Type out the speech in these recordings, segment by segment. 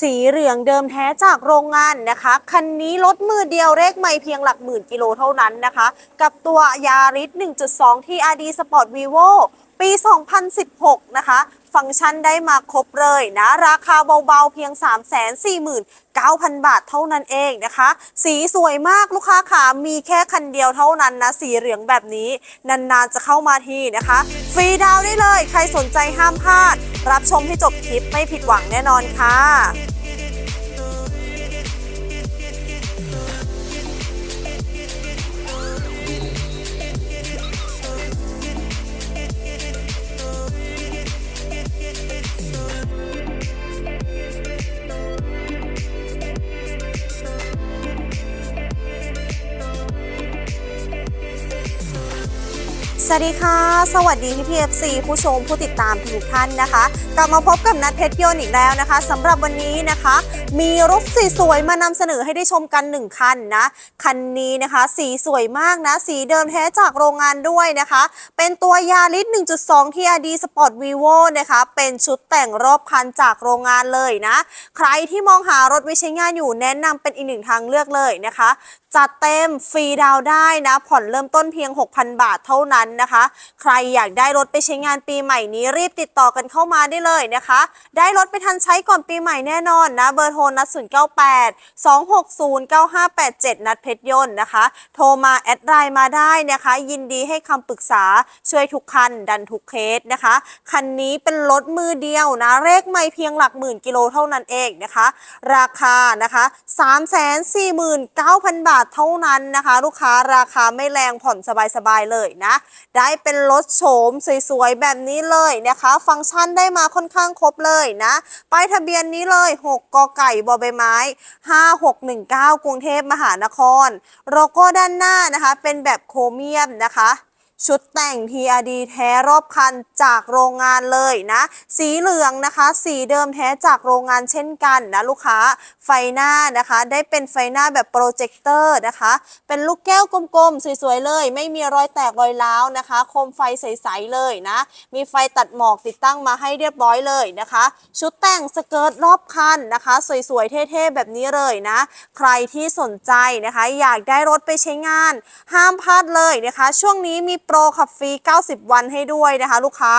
สีเหลืองเดิมแท้จากโรงงานนะคะ คันนี้รถมือเดียวเลขไม่เพียงหลักหมื่นกิโลเท่านั้นนะคะ กับตัวยาริส1.2 TRD Sport Vivo ปี 2016 นะคะ ฟังก์ชันได้มาครบเลยนะ ราคาเบาๆเพียง 349,000 บาทเท่านั้นเองนะคะ สีสวยมากลูกค้าขามีแค่คันเดียวเท่านั้นนะ สีเหลืองแบบนี้ นานๆจะเข้ามาทีนะคะ ฟรีดาวได้เลย ใครสนใจห้ามพลาด รับชมให้จบคลิปไม่ผิดหวังแน่นอนค่ะ สวัสดีค่ะ สวัสดีพี่พีเอฟซีผู้ชมผู้ติดตามทุกท่านนะคะ กลับมาพบกับนัทเพชรยนอีกแล้วนะคะสำหรับวันนี้นะคะ มีรถสีสวยมานำเสนอให้ได้ชมกัน 1 คันนะคันนี้นะคะ สีสวยมากนะ สีเดิมแท้จากโรงงานด้วยนะคะ เป็นตัวยาริส1.2 TRD Sport Vivo นะคะ เป็นชุดแต่งรอบคันจากโรงงานเลยนะ ใครที่มองหารถไว้ใช้งานอยู่แนะนำเป็นอีกหนึ่งทางเลือกเลยนะคะ จัดเต็มฟรีดาวได้นะ ผ่อนเริ่มต้นเพียง 6,000 บาทเท่านั้นนะคะ ใครอยากได้รถไปใช้งานปีใหม่นี้รีบติดต่อกันเข้ามาได้เลยนะคะ ได้รถไปทันใช้ก่อนปีใหม่แน่นอนนะ เบอร์โทรนัด098 260 9587 นัดเพชรยนต์นะคะ โทรมาแอดไลน์มาได้นะคะ ยินดีให้คำปรึกษาช่วยทุกคันดันทุกเคสนะคะ คันนี้เป็นรถมือเดียวนะ เลขไม่เพียงหลักหมื่นกิโลเท่านั้นเองนะคะ ราคานะคะ 349,000 บาทเท่านั้นนะคะ ลูกค้าราคาไม่แรงผ่อนสบายๆเลยนะ ได้เป็นรถโฉมสวยๆแบบนี้เลยนะคะ ฟังก์ชันได้มาค่อนข้างครบเลยนะป้ายทะเบียนนี้เลย 6กไก่บอใบไม้ 5619 กรุงเทพมหานครโลโก้ด้านหน้านะคะ เป็นแบบโครเมียมนะคะ ชุดแต่ง TRD แท้รอบคันจากโรงงานเลยนะ สีเหลืองนะคะ สีเดิมแท้จากโรงงานเช่นกันนะลูกค้าไฟหน้านะคะ ได้เป็นไฟหน้าแบบโปรเจคเตอร์นะคะ เป็นลูกแก้วกลมๆ สวยๆเลย ไม่มีรอยแตกรอยร้าวนะคะ โคมไฟใสๆเลยนะ มีไฟตัดหมอกติดตั้งมาให้เรียบร้อยเลยนะคะ ชุดแต่งสเกิร์ตรอบคันนะคะ สวยๆ เท่ๆ แบบนี้เลยนะ ใครที่สนใจนะคะ อยากได้รถไปใช้งาน ห้ามพลาดเลยนะคะ ช่วงนี้มีโปรขับฟรี 90 วันให้ด้วยนะคะ ลูกค้า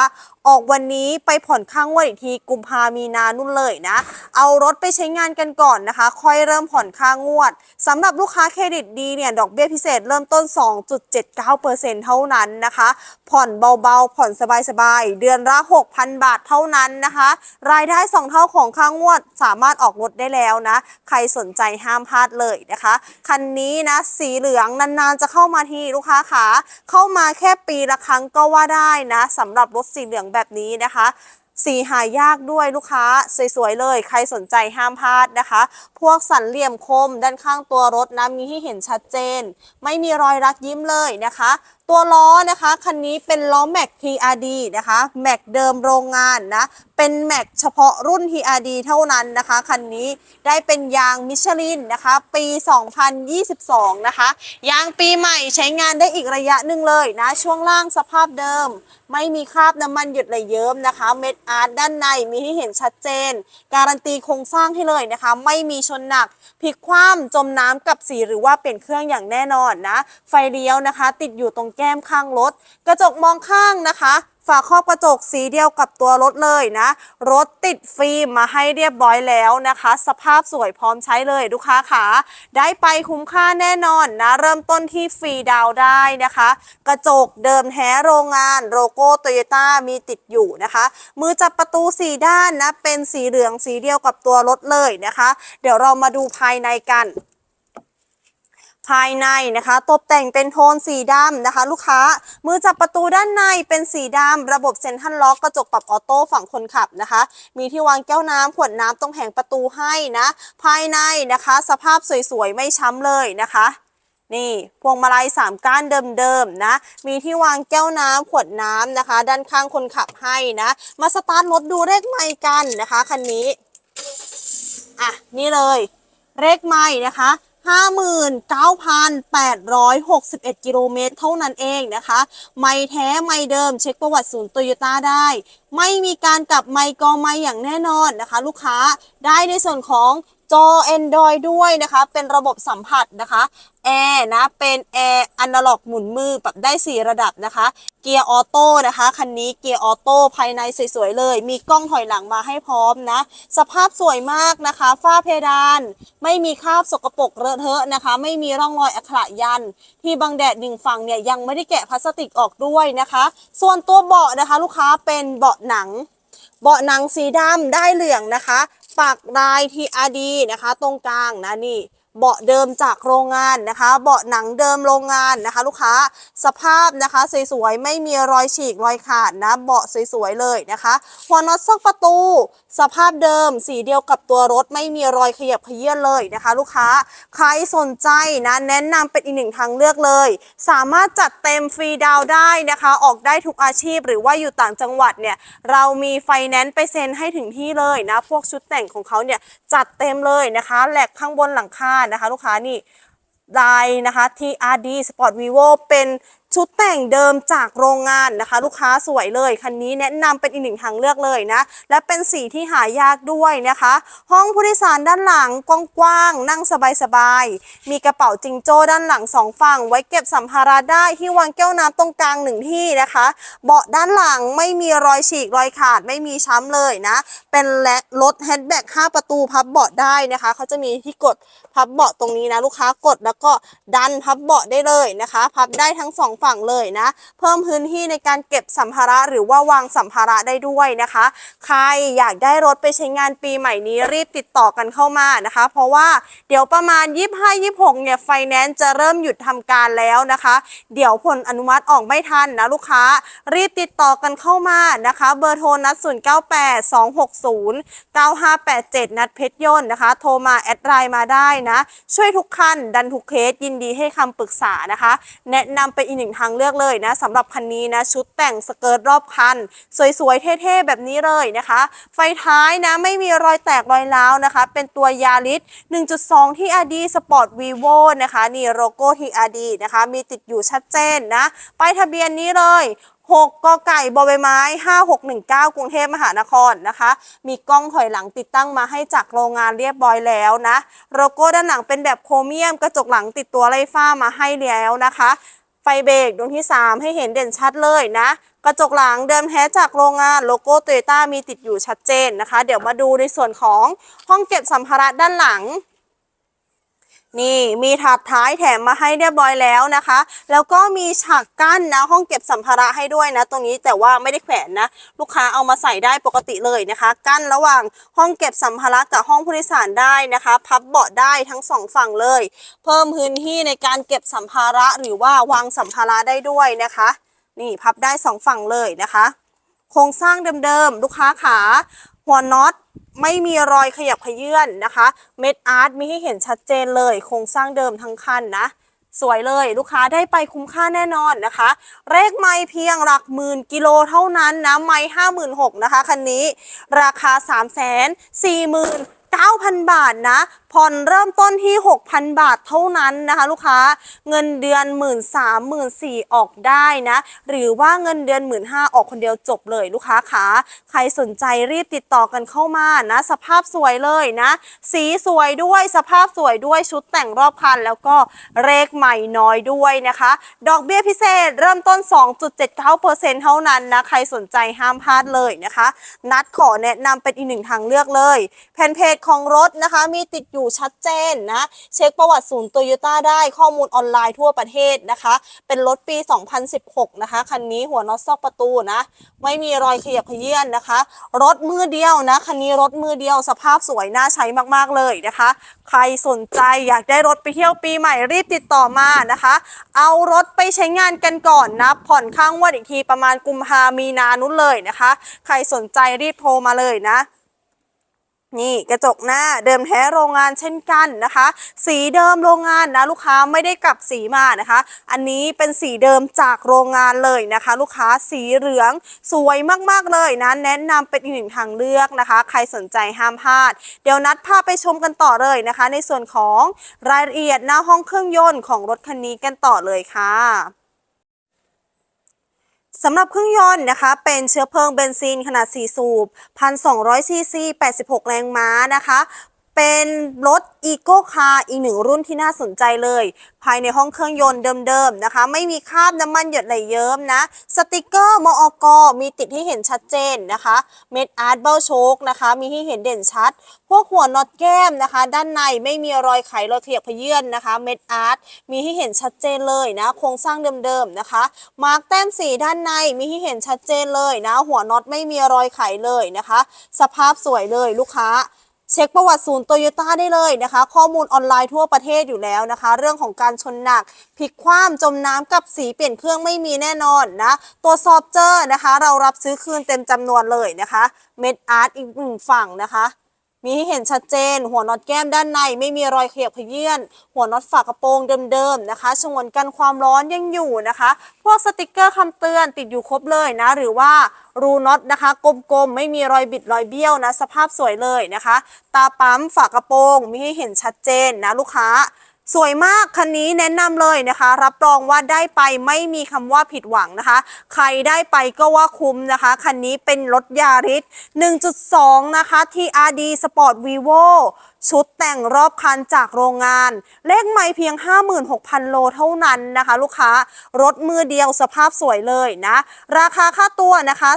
ออกวันนี้ไปผ่อนข้างวดอีกทีกุมภามีนานุ่นเลยนะ เอารถไปใช้งานกันก่อนนะคะ ค่อยเริ่มผ่อนค่างวดสำหรับลูกค้าเครดิตดีเนี่ย ดอกเบี้ยพิเศษเริ่มต้น 2.79%เท่านั้นนะคะ ผ่อนเบาๆ ผ่อนสบายๆ เดือนละ 6,000 บาทเท่านั้นนะคะ รายได้ 2 เท่าของค่างวดสามารถออกรถได้แล้วนะ ใครสนใจห้ามพลาดเลยนะคะ คันนี้นะสีเหลืองนานๆจะเข้ามาทีลูกค้าขาเข้ามาแค่ปีละครั้งก็ว่าได้นะสำหรับรถสีเหลืองแบบนี้นะคะสีหายากด้วยลูกค้าสวยๆเลย ใครสนใจห้ามพลาดนะคะ พวกสันเหลี่ยมคมด้านข้างตัวรถนะมีให้เห็นชัดเจน ไม่มีรอยรักยิ้มเลยนะคะ ตัวล้อนะคะคันนี้เป็นล้อแม็ก TRD นะคะแม็กเดิมโรงงานนะเป็นแม็กเฉพาะรุ่น TRD เท่านั้นนะคะคันนี้ได้เป็นยางมิชลินนะคะปี 2022 นะคะยางปีใหม่ใช้งานได้อีกระยะหนึ่งเลยนะช่วงล่างสภาพเดิม ไม่มีคราบน้ำมันหยุดไหลเยิ้มนะคะ เม็ดอาร์ตด้านในมีให้เห็นชัดเจน การันตีโครงสร้างให้เลยนะคะ ไม่มีชนหนักพลิกคว่ำจมน้ำกับสีหรือว่าเปลี่ยนเครื่องอย่างแน่นอนนะไฟเลี้ยวนะคะ ติดอยู่ตรงแก้มข้างรถ กระจกมองข้างนะคะฝาครอบกระจกสีเดียวกับตัวรถเลยนะ รถติดฟิล์มมาให้เรียบร้อยแล้วนะคะ สภาพสวยพร้อมใช้เลยลูกค้าขาได้ไปคุ้มค่าแน่นอนนะ เริ่มต้นที่ฟรีดาวได้นะคะ กระจกเดิมแท้โรงงานโลโก้โตโยต้ามีติดอยู่นะคะ มือจับประตูสีด้านนะ เป็นสีเหลืองสีเดียวกับตัวรถเลยนะคะ เดี๋ยวเรามาดูภายในกัน ภายในนะคะ ตกแต่งเป็นโทนสีดำนะคะ ลูกค้ามือจับประตูด้านในเป็นสีดำระบบเซ็นทรัลล็อกกระจกปรับออโต้ฝั่งคนขับนะคะ มีที่วางแก้วน้ำขวดน้ำตรงแผงประตูให้นะภายในนะคะ สภาพสวยๆ ไม่ช้ำเลยนะคะนี่พวงมาลัยสามก้านเดิมๆนะ มีที่วางแก้วน้ำขวดน้ำนะคะ ด้านข้างคนขับให้นะ มาสตาร์ทรถดูเลขไมค์กันนะคะคันนี้ อะ นี่เลยเลขไม้นะคะ 59,861 กิโลเมตรเท่านั้นเองนะคะ ไม่แท้ไม่เดิมเช็คประวัติศูนย์โตโยต้าได้ ไม่มีการกลับไม่กองไม่อย่างแน่นอนนะคะ ลูกค้าได้ในส่วนของ จอ Android ด้วยนะคะ เป็นระบบสัมผัสนะคะแอร์นะ เป็นแอร์อนาล็อกหมุนมือปรับได้ 4 ระดับนะคะ เกียร์ออโต้นะคะ คันนี้เกียร์ออโต้ภายในสวยๆเลย มีกล้องถอยหลังมาให้พร้อมนะ สภาพสวยมากนะคะ ฝ้าเพดาน ไม่มีคราบสกปรกเลอะเทอะนะคะ ไม่มีร่องรอยอักขระยัน ที่บังแดดหนึ่งฝั่งเนี่ยยังไม่ได้แกะพลาสติกออกด้วยนะคะ ส่วนตัวเบาะนะคะ ลูกค้าเป็นเบาะหนัง เบาะหนังสีดำได้เหลืองนะคะ ปักลายทีอาดีนะคะ ตรงกลางนะนี่ เบาะเดิมจากโรงงานนะคะ เบาะหนังเดิมโรงงานนะคะ ลูกค้าสภาพนะคะสวยๆไม่มีรอยฉีกรอยขาดนะเบาะสวยๆเลยนะคะหัวน็อตซอกประตู สภาพเดิมสีเดียวกับตัวรถไม่มีรอยขยับเขยื่อนเลยนะคะ ลูกค้าใครสนใจนะแนะนำเป็นอีกหนึ่งทางเลือกเลย สามารถจัดเต็มฟรีดาวได้นะคะ ออกได้ทุกอาชีพหรือว่าอยู่ต่างจังหวัดเนี่ยเรามีไฟแนนซ์ไปเซ็นให้ถึงที่เลยนะพวกชุดแต่งของเขาเนี่ยจัดเต็มเลยนะคะแหลกข้างบนหลังคานะคะ ลูกค้านี่ลายนะคะ TRD Sport Vivo เป็น ชุดแต่งเดิมจากโรงงานนะคะ ลูกค้าสวยเลย คันนี้แนะนำเป็นอีกหนึ่งทางเลือกเลยนะ และเป็นสีที่หายากด้วยนะคะ ห้องผู้โดยสารด้านหลังกว้างๆนั่งสบายๆมีกระเป๋าจิงโจ้ด้านหลังสองฝั่ง ไว้เก็บสัมภาระได้ที่วางแก้วน้ำตรงกลางหนึ่งที่นะคะ เบาะด้านหลังไม่มีรอยฉีกรอยขาดไม่มีช้ำเลยนะ เป็นแรถแฮชแบ็ก5ประตูพับเบาะได้นะคะเขาจะมีที่กดพับเบาะตรงนี้นะลูกค้ากดแล้วก็ดันพับเบาะได้เลยนะคะ พับได้ทั้งสองฝั่งเลยนะ เพิ่มพื้นที่ในการเก็บสัมภาระหรือว่าวางสัมภาระได้ด้วยนะคะ ใครอยากได้รถไปใช้งานปีใหม่นี้รีบติดต่อกันเข้ามานะคะ เพราะว่าเดี๋ยวประมาณ 25-26 เนี่ยไฟแนนซ์จะเริ่มหยุดทำการแล้วนะคะ เดี๋ยวผลอนุมัติออกไม่ทันนะลูกค้า รีบติดต่อกันเข้ามานะคะ เบอร์โทรนัด 0982609587 นัดเพชรยนต์นะคะ โทรมาแอดไลน์มาได้นะ ช่วยทุกคันดันทุกเคสยินดีให้คำปรึกษานะคะ แนะนำเป็นอีกหนึ่งทางเลือกเลยนะสำหรับคันนี้นะชุดแต่งสเกิร์ตรอบคัน สวยๆ เท่ๆ แบบนี้เลยนะคะ ไฟท้ายนะไม่มีรอยแตกรอยร้าวนะคะ เป็นตัวยาริส1.2 ที่ RD Sport Vivo นะคะนี่โลโก้ที่ RD นะคะ มีติดอยู่ชัดเจนนะป้ายทะเบียนนี้เลย6กไก่บใบไม้ 5619 กรุงเทพมหานครนะคะ มีกล้องถอยหลังติดตั้งมาให้จากโรงงานเรียบร้อยแล้วนะ โลโก้ด้านหลังเป็นแบบโครเมียม กระจกหลังติดตัวไล่ฟ้ามาให้แล้วนะคะ ไฟเบรกดวงที่ 3 ให้เห็นเด่นชัดเลยนะ กระจกหลังเดิมแท้จากโรงงานโลโก้โตโยต้ามีติดอยู่ชัดเจนนะคะ เดี๋ยวมาดูในส่วนของห้องเก็บสัมภาระด้านหลัง นี่มีถาดท้ายแถมมาให้เรียบร้อยแล้วนะคะ แล้วก็มีฉากกั้นนะห้องเก็บสัมภาระให้ด้วยนะ ตรงนี้แต่ว่าไม่ได้แขวนนะ ลูกค้าเอามาใส่ได้ปกติเลยนะคะ กั้นระหว่างห้องเก็บสัมภาระกับห้องผู้โดยสารได้นะคะ พับเบาะได้ทั้งสองฝั่งเลย เพิ่มพื้นที่ในการเก็บสัมภาระหรือว่าวางสัมภาระได้ด้วยนะคะ นี่พับได้สองฝั่งเลยนะคะ โครงสร้างเดิมๆลูกค้าขา หัวน็อตไม่มีรอยขยับขยื่นนะคะ เม็ดอาร์ตมีให้เห็นชัดเจนเลย โครงสร้างเดิมทั้งคันนะ สวยเลยลูกค้าได้ไปคุ้มค่าแน่นอนนะคะ เลขไม่เพียงหลักหมื่นกิโลเท่านั้นนะ ไม่ห้าหมื่นหกนะคะคันนี้ ราคาสามแสนสี่หมื่น 9,000 บาทนะ ผ่อนเริ่มต้นที่ 6,000 บาทเท่านั้นนะคะ ลูกค้าเงินเดือน1 3 0 0 0 0 1 4ออกได้นะ หรือว่าเงินเดือน1 5 0 0 0ออกคนเดียวจบเลยลูกค้าขาใครสนใจรีบติดต่อกันเข้ามานะ สภาพสวยเลยนะ สีสวยด้วยสภาพสวยด้วยชุดแต่งรอบคัน แล้วก็เลขใหม่น้อยด้วยนะคะ ดอกเบี้ยพิเศษเริ่มต้น 2.79%เท่านั้นนะ ใครสนใจห้ามพลาดเลยนะคะ นัดขอแนะนำเป็นอีกหนึ่งทางเลือกเลยแผ่นเพจของรถนะคะ มีติดอยู่ชัดเจนนะ เช็คประวัติศูนย์โตโยต้าได้ข้อมูลออนไลน์ทั่วประเทศนะคะ เป็นรถปี 2016 นะคะ คันนี้หัวน็อตซอกประตูนะ ไม่มีรอยขยับเขยื่อนนะคะ รถมือเดียวนะ คันนี้รถมือเดียวสภาพสวยน่าใช้มากๆเลยนะคะ ใครสนใจอยากได้รถไปเที่ยวปีใหม่รีบติดต่อมานะคะ เอารถไปใช้งานกันก่อนนะ ผ่อนข้างงวดอีกทีประมาณกุมภามีนานุนเลยนะคะ ใครสนใจรีบโทรมาเลยนะ นี่กระจกหน้าเดิมแท้โรงงานเช่นกันนะคะ สีเดิมโรงงานนะลูกค้าไม่ได้กลับสีมานะคะ อันนี้เป็นสีเดิมจากโรงงานเลยนะคะ ลูกค้าสีเหลืองสวยมากๆเลยนะแนะนำเป็นอีกหนึ่งทางเลือกนะคะ ใครสนใจห้ามพลาด เดี๋ยวนัดพาไปชมกันต่อเลยนะคะ ในส่วนของรายละเอียดหน้าห้องเครื่องยนต์ของรถคันนี้กันต่อเลยค่ะ สำหรับเครื่องยนต์นะคะ เป็นเชื้อเพลิงเบนซินขนาด 4 สูบ 1,200ซีซี86 แรงม้านะคะ เป็นรถอีโก้คาร์อีกหนึ่งรุ่นที่น่าสนใจเลย ภายในห้องเครื่องยนต์เดิมๆนะคะ ไม่มีคราบน้ำมันหยดไหลเยิ้มนะ สติกเกอร์มอกมีติดให้เห็นชัดเจนนะคะ เม็ดอาร์ตเบลโชกนะคะ มีให้เห็นเด่นชัด พวกหัวน็อตแก้มนะคะ ด้านในไม่มีรอยไขรอยเขียบพเยื่อนนะคะ เม็ดอาร์ตมีให้เห็นชัดเจนเลยนะ โครงสร้างเดิมๆนะคะ มาร์กแต้มสีด้านในมีให้เห็นชัดเจนเลยนะ หัวน็อตไม่มีรอยไขเลยนะคะ สภาพสวยเลยลูกค้า เช็คประวัติศูนย์โตโยต้าได้เลยนะคะ ข้อมูลออนไลน์ทั่วประเทศอยู่แล้วนะคะ เรื่องของการชนหนักพลิกคว่ำจมน้ำกับสีเปลี่ยนเครื่องไม่มีแน่นอนนะตรวจสอบเจอนะคะ เรารับซื้อคืนเต็มจำนวนเลยนะคะเม็ดอาร์ตอีกหนึ่งฝั่งนะคะ มีให้เห็นชัดเจน หัวน็อตแก้มด้านในไม่มีรอยเขียบขยื่นหัวน็อตฝากระโปรงเดิมๆนะคะชนวนกันความร้อนยังอยู่นะคะ พวกสติกเกอร์คำเตือนติดอยู่ครบเลยนะ หรือว่ารูน็อตนะคะกลมๆ ไม่มีรอยบิดรอยเบี้ยวนะ สภาพสวยเลยนะคะ ตาปั๊มฝากระโปรงมีให้เห็นชัดเจนนะลูกค้า สวยมากคันนี้แนะนำเลยนะคะ รับรองว่าได้ไปไม่มีคำว่าผิดหวังนะคะ ใครได้ไปก็ว่าคุ้มนะคะ คันนี้เป็นรถยาริส1.2 นะคะ TRD Sport Vivo ชุดแต่งรอบคันจากโรงงาน เลขไม่เพียง 56,000 โลเท่านั้นนะคะ ลูกค้ารถมือเดียวสภาพสวยเลยนะ ราคาค่าตัวนะคะ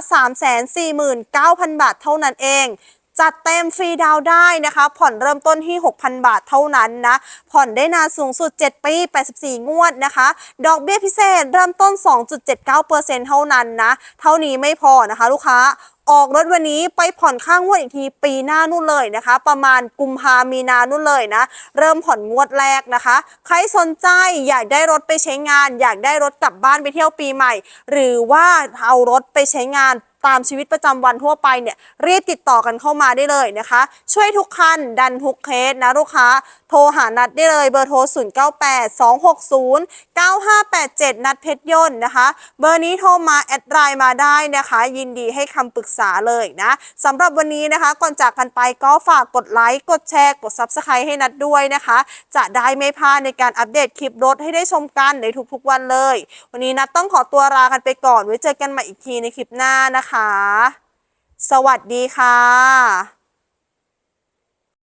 349,000 บาทเท่านั้นเอง จัดเต็มฟรีดาวได้นะคะ ผ่อนเริ่มต้นที่ 6,000 บาทเท่านั้นนะ ผ่อนได้นานสูงสุด 7 ปี 84 งวดนะคะ ดอกเบี้ยพิเศษเริ่มต้น 2.79%เท่านั้นนะ เท่านี้ไม่พอนะคะลูกค้าออกรถวันนี้ไปผ่อนค่างวดอีกทีปีหน้านู่นเลยนะคะ ประมาณกุมภามีนานู่นเลยนะ เริ่มผ่อนงวดแรกนะคะ ใครสนใจอยากได้รถไปใช้งาน อยากได้รถกลับบ้านไปเที่ยวปีใหม่ หรือว่าเอารถไปใช้งาน ตามชีวิตประจำวันทั่วไปเนี่ยรีบติดต่อกันเข้ามาได้เลยนะคะ ช่วยทุกคันดันทุกเคสนะลูกค้า โทรหานัดได้เลยเบอร์โทร 0 9 8 2 6 0 9 5 8 7 นัดเพชรยนต์นะคะ เบอร์นี้โทรมาแอดไลน์มาได้นะคะ ยินดีให้คำปรึกษาเลยนะสำหรับวันนี้นะคะ ก่อนจากกันไปก็ฝากกดไลค์กดแชร์กด Subscribe ให้นัดด้วยนะคะ จะได้ไม่พลาดในการอัปเดตคลิปรถให้ได้ชมกันในทุกๆวันเลย วันนี้นัดต้องขอตัวลากันไปก่อนไว้เจอกันใหม่อีกทีในคลิปหน้านะคะสวัสดีค่ะ